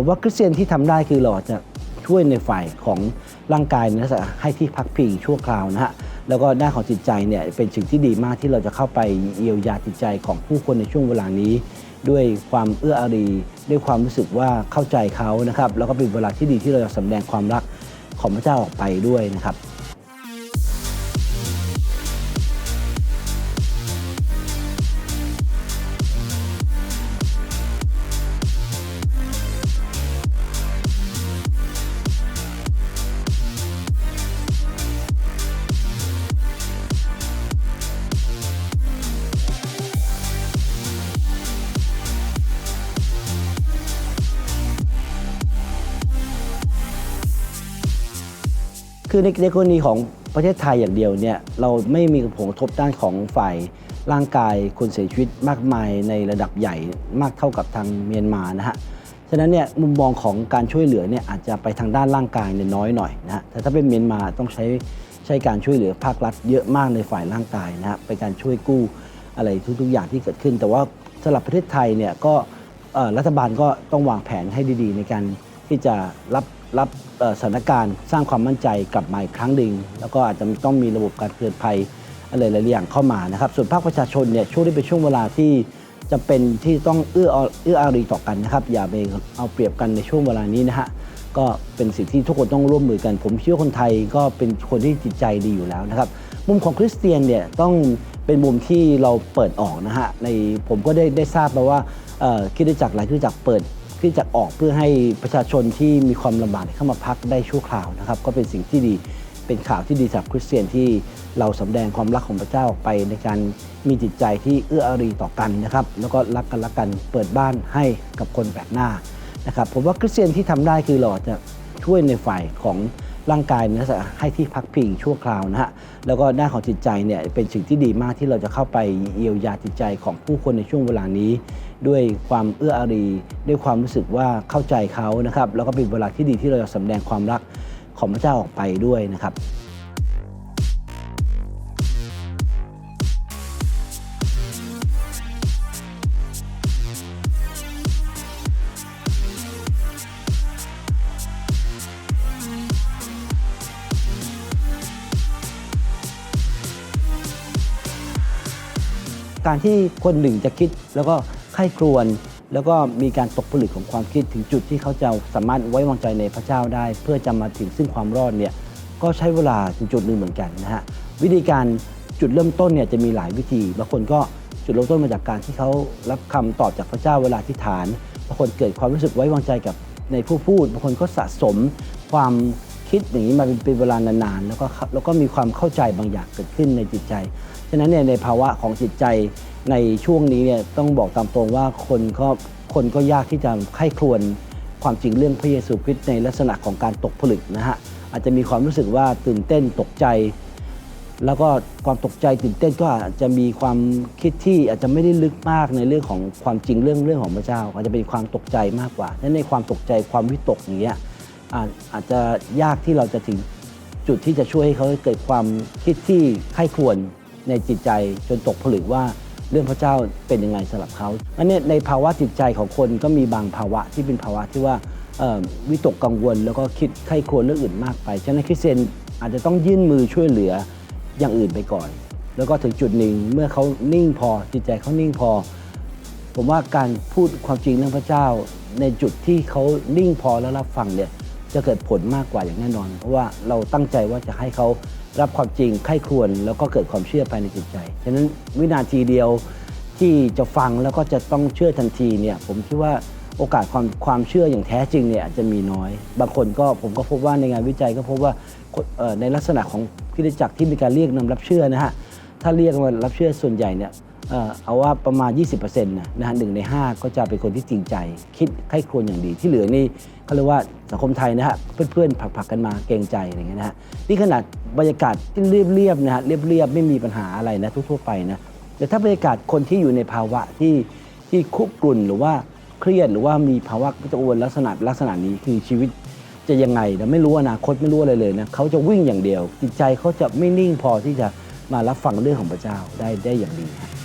ผมว่าคริสเตียนที่ทำได้คือเราอาจจะช่วยในฝ่ายของร่างกายนะลักษณะให้ที่พักพิงชั่วคราวนะฮะแล้วก็ด้านของจิตใจเนี่ยเป็นสิ่งที่ดีมากที่เราจะเข้าไปเยียวยาจิตใจของผู้คนในช่วงเวลานี้ ด้วยความเอื้ออารีด้วยความรู้สึกว่าเข้าใจเขานะครับแล้วก็เป็นเวลาที่ดีที่เราจะสำแดงความรักของพระเจ้าออกไปด้วยนะครับ คือในในกรณีของประเทศไทยอย่างเดียวเนี่ยเราไม่มีผลกระทบด้านของฝ่ายร่างกายคนเสียชีวิตมากมายในระดับใหญ่มากเท่ากับทางเมียนมานะฮะฉะนั้นเนี่ยมุมมองของการช่วยเหลือเนี่ยอาจจะไปทางด้านร่างกายเนี่ยน้อยหน่อยนะฮะแต่ถ้าเป็นเมียนมาต้องใช้ใช้การช่วยเหลือภาครัฐเยอะมากในฝ่ายร่างกายนะฮะเป็นการช่วยกู้อะไรทุกๆอย่างที่เกิดขึ้น แต่ว่าสำหรับประเทศไทยเนี่ยก็รัฐบาลก็ต้องวางแผนให้ดีๆ ในการที่จะรับ รับสถานการณ์ สร้างความมั่นใจกลับมาอีกครั้งหนึ่งแล้วก็อาจจะต้องมีระบบการเตือนภัยอะไรหลายอย่างเข้ามานะครับ ส่วนภาคประชาชนเนี่ยช่วงนี้เป็นช่วงเวลาที่จำเป็นที่ต้องเอื้อเอื้ออารีต่อกันนะครับ อย่าไปเอาเปรียบกันในช่วงเวลานี้นะฮะก็เป็นสิ่งที่ทุกคนต้องร่วมมือกัน ผมเชื่อคนไทยก็เป็นคนที่จิตใจดีอยู่แล้วนะครับ มุมของคริสเตียนเนี่ยต้องเป็นมุมที่เราเปิดออกนะฮะในผมก็ได้ได้ทราบมาว่าคิดได้จักหลายคิดจักเปิด ที่จะออกเพื่อให้ประชาชนที่มีความลำบากเข้ามาพักได้ชั่วคราวนะครับ ก็เป็นสิ่งที่ดีเป็นข่าวที่ดีสำหรับคริสเตียนที่เราสำแดงความรักของพระเจ้าออกไปในการมีจิตใจที่เอื้ออารีต่อกันนะครับ แล้วก็รักกันรักกันเปิดบ้านให้กับคนแปลกหน้านะครับผมว่าคริสเตียนที่ทำได้คือเราจะช่วยในฝ่ายของร่างกายนะลักษณะให้ที่พักพิงชั่วคราวนะฮะแล้วก็ด้านของจิตใจเนี่ยเป็นสิ่งที่ดีมากที่เราจะเข้าไปเยียวยาจิตใจของผู้คนในช่วงเวลานี้ ด้วยความเอื้ออารี ด้วยความรู้สึกว่าเข้าใจเขานะครับแล้วก็เป็นเวลาที่ดีที่เราจะสำแดงความรักของพระเจ้าออกไปด้วยนะครับการที่คนหนึ่งจะคิดแล้วก็ ไข้ครวญแล้วก็มีการตกผลึกของความคิดถึงจุดที่เขาจะสามารถไว้วางใจในพระเจ้าได้ เพื่อจะมาถึงซึ่งความรอดเนี่ยก็ใช้เวลาถึงจุดหนึ่งเหมือนกันนะฮะวิธีการจุดเริ่มต้นเนี่ยจะมีหลายวิธีบางคนก็จุดเริ่มต้นมาจากการที่เขารับคำตอบจากพระเจ้าเวลาที่ฐานบางคนเกิดความรู้สึกไว้วางใจกับในผู้พูดบางคนก็สะสมความ คิดอย่างนี้มาเป็นเวลานานๆแล้วก็แล้วก็มีความเข้าใจบางอย่างเกิดขึ้นในจิตใจ ฉะนั้นเนี่ยในภาวะของจิตใจในช่วงนี้เนี่ยต้องบอกตามตรงว่าคนก็คนก็ยากที่จะไข้ครวญความจริงเรื่องพระเยซูคริสต์ในลักษณะของการตกผลึกนะฮะอาจจะมีความรู้สึกว่าตื่นเต้นตกใจ แล้วก็ความตกใจตื่นเต้นก็อาจจะมีความคิดที่อาจจะไม่ได้ลึกมากในเรื่องของความจริงเรื่องเรื่องของพระเจ้า อาจจะเป็นความตกใจมากกว่าและในความตกใจความวิตกอย่างเงี้ย อาจอาจจะยากที่เราจะถึงจุดที่จะช่วยให้เขาเกิดความคิดที่ไข้ควรในจิตใจจนตกผลึกว่าเรื่องพระเจ้าเป็นยังไงสำหรับเขาอันนี้ในภาวะจิตใจของคนก็มีบางภาวะที่เป็นภาวะที่ว่าวิตกกังวล แล้วก็คิดไข้ควรเรื่องอื่นมากไป ฉะนั้นคริสเตียนอาจจะต้องยื่นมือช่วยเหลืออย่างอื่นไปก่อน แล้วก็ถึงจุดหนึ่งเมื่อเขานิ่งพอจิตใจเขานิ่งพอ ผมว่าการพูดความจริงเรื่องพระเจ้า ในจุดที่เขานิ่งพอแล้วรับฟังเนี่ย จะเกิดผลมากกว่าอย่างแน่นอน เพราะว่าเราตั้งใจว่าจะให้เขารับความจริงไข้ควรแล้วก็เกิดความเชื่อภายในจิตใจ ฉะนั้นวินาทีเดียวที่จะฟังแล้วก็จะต้องเชื่อทันทีเนี่ยผมคิดว่าโอกาสความความเชื่ออย่างแท้จริงเนี่ยอาจจะมีน้อย บางคนก็ผมก็พบว่าในงานวิจัยก็พบว่าในลักษณะของคริสตจักรที่มีการเรียกนำรับเชื่อนะฮะถ้าเรียกมารับเชื่อส่วนใหญ่เนี่ย เอาว่าประมาณ 20%นะนะฮะหนึ่งใน 5 ก็จะเป็นคนที่จริงใจ คิดให้ครวรอย่างดีที่เหลือนี่เขาเรียกว่าสังคมไทยนะฮะเพื่อนๆผลักๆกันมาเกรงใจอะไรอย่างเงี้ยนะฮะนี่ขนาดบรรยากาศที่เรียบๆนะฮะเรียบๆไม่มีปัญหาอะไรนะทั่วๆไปนะแต่ถ้าบรรยากาศคนที่อยู่ในภาวะที่ที่คุกรุ่นหรือว่าเครียดหรือว่ามีภาวะวิตกกังวลลักษณะลักษณะนี้คือชีวิตจะยังไงนะไม่รู้อนาคตไม่รู้อะไรเลยนะเขาจะวิ่งอย่างเดียว จิตใจเขาจะไม่นิ่งพอที่จะมารับฟังเรื่องของพระเจ้าได้ได้อย่างดีครับ